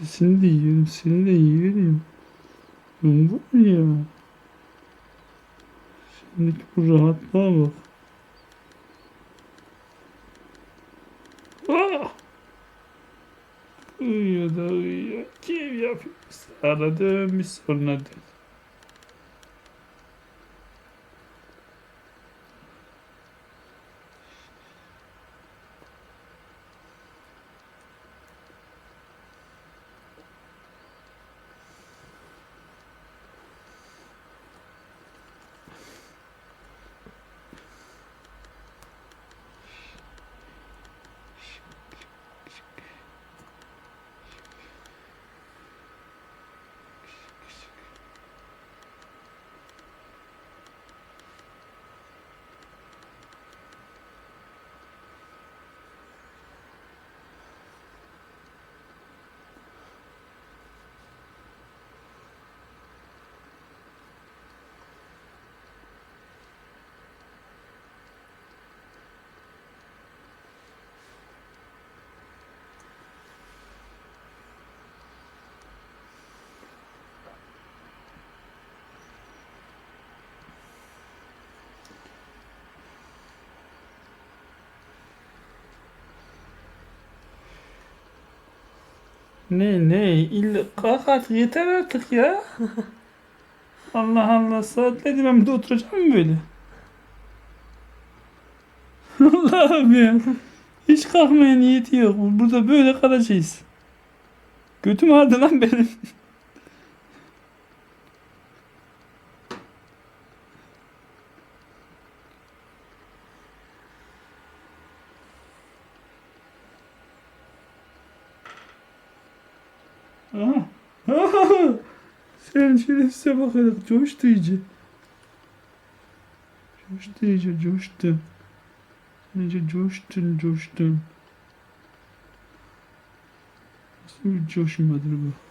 Sesini de yiyorum, seni de yiyorum. Ben var ya. Şimdiki bu rahatlığa bak. Ah! Uyuyor da uyuyor. Kim yapıyor? Sağa dönmüş sonra dön. Ne ne illa kalk artık yeter artık ya. Allah Allah saatlerdir ben burada oturacağım mı böyle? Allah'ım ya. Hiç kalkmaya niyeti yok. Burada böyle kalacağız. Götüm ağrıdı lan benim. Aha. Aha. Sen şerefsize bakarak coştu iyice. Coştu iyice coştu. İyice coştun coştun. Nasıl bir coşmadır bu?